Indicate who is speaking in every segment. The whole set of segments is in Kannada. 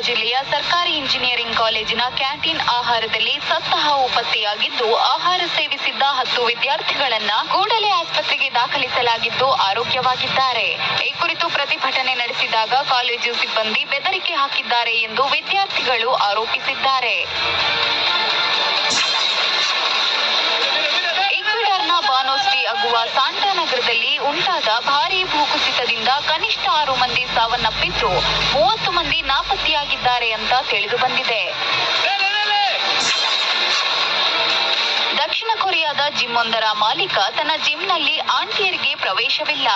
Speaker 1: ಜಿಲ್ಲೆಯ ಸರ್ಕಾರಿ ಇಂಜಿನಿಯರಿಂಗ್ ಕಾಲೇಜಿನ ಕ್ಯಾಂಟೀನ್ ಆಹಾರದಲ್ಲಿ ಸತ್ತ ಹಾವು ಪತ್ತೆಯಾಗಿದ್ದು ಆಹಾರ ಸೇವಿಸಿದ್ದ ಹತ್ತು ವಿದ್ಯಾರ್ಥಿಗಳನ್ನ ಕೂಡಲೇ ಆಸ್ಪತ್ರೆಗೆ ದಾಖಲಿಸಲಾಗಿದ್ದು ಆರೋಗ್ಯವಾಗಿದ್ದಾರೆ. ಈ ಕುರಿತು ಪ್ರತಿಭಟನೆ ನಡೆಸಿದಾಗ ಕಾಲೇಜು ಸಿಬ್ಬಂದಿ ಬೆದರಿಕೆ ಹಾಕಿದ್ದಾರೆ ಎಂದು ವಿದ್ಯಾರ್ಥಿಗಳು ಆರೋಪಿಸಿದ್ದಾರೆ. ಉಂಟಾದ ಭಾರೀ ಭೂಕುಸಿತದಿಂದ ಕನಿಷ್ಠ ಆರು ಮಂದಿ ಸಾವನ್ನಪ್ಪಿದ್ದು ಮೂವತ್ತು ಮಂದಿ ನಾಪತ್ತೆಯಾಗಿದ್ದಾರೆ ಅಂತ ತಿಳಿದು ಬಂದಿದೆ. ದಕ್ಷಿಣ ಕೊರಿಯಾದ ಜಿಮ್ ಒಂದರ ಮಾಲೀಕ ತನ್ನ ಜಿಮ್ನಲ್ಲಿ ಆಂಟಿಯರಿಗೆ ಪ್ರವೇಶವಿಲ್ಲ.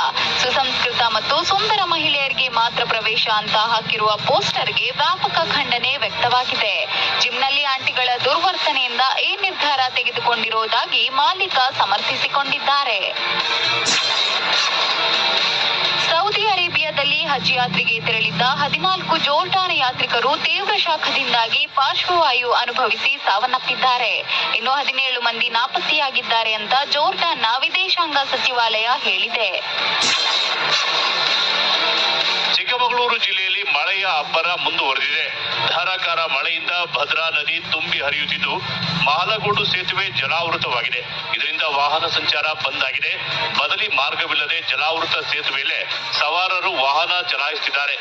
Speaker 1: ಸುಸಂಸ್ಕೃತ ಮತ್ತು ಸುಂದರ ಮಹಿಳೆಯರಿಗೆ ಮಾತ್ರ ಪ್ರವೇಶ ಅಂತ ಹಾಕಿರುವ ಪೋಸ್ಟರ್ಗೆ ವ್ಯಾಪಕ ಖಂಡನೆ ವ್ಯಕ್ತವಾಗಿದೆ. ಜಿಮ್ನಲ್ಲಿ ಆಂಟಿಗಳ ದುರ್ವರ್ತನೆಯಿಂದ ಈ ನಿರ್ಧಾರ ತೆಗೆದುಕೊಂಡಿರುವುದಾಗಿ ಮಾಲೀಕ ಸಮರ್ಥಿಸಿಕೊಂಡಿದ್ದಾರೆ. ಹಜ್ ಯಾತ್ರೆಗೆ ತೆರಳಿದ್ದ ಹದಿನಾಲ್ಕು ಜೋರ್ಡಾನ್ ಯಾತ್ರಿಕರು ತೀವ್ರ ಶಾಖದಿಂದಾಗಿ ಪಾರ್ಶ್ವವಾಯು ಅನುಭವಿಸಿ ಸಾವನ್ನಪ್ಪಿದ್ದಾರೆ. ಇನ್ನು ಹದಿನೇಳು ಮಂದಿ ನಾಪತ್ತೆಯಾಗಿದ್ದಾರೆ ಅಂತ ಜೋರ್ಡಾನ್ನ ವಿದೇಶಾಂಗ ಸಚಿವಾಲಯ ಹೇಳಿದೆ.
Speaker 2: ಚಿಕ್ಕಮಗಳೂರು ಜಿಲ್ಲೆಯಲ್ಲಿ ಮಳೆಯ ಅಬ್ಬರ ಮುಂದುವರೆದಿದೆ. ಧಾರಾಕಾರ ಮಳೆಯಿಂದ ಭದ್ರಾ ನದಿ ತುಂಬಿ ಹರಿಯುತ್ತಿದ್ದು, ಮಾಲಗೋಡು ಸೇತುವೆ ಜಲಾವೃತವಾಗಿದೆ. ಇದರಿಂದ ವಾಹನ ಸಂಚಾರ ಬಂದ್ ಆಗಿದೆ. ಬದಲಿ ಮಾರ್ಗವಿಲ್ಲದೆ ಜಲಾವೃತ ಸೇತುವೆಯಲ್ಲೇ ಸವಾರರು ವಾಹನ ಚಲಾಯಿಸುತ್ತಿದ್ದಾರೆ.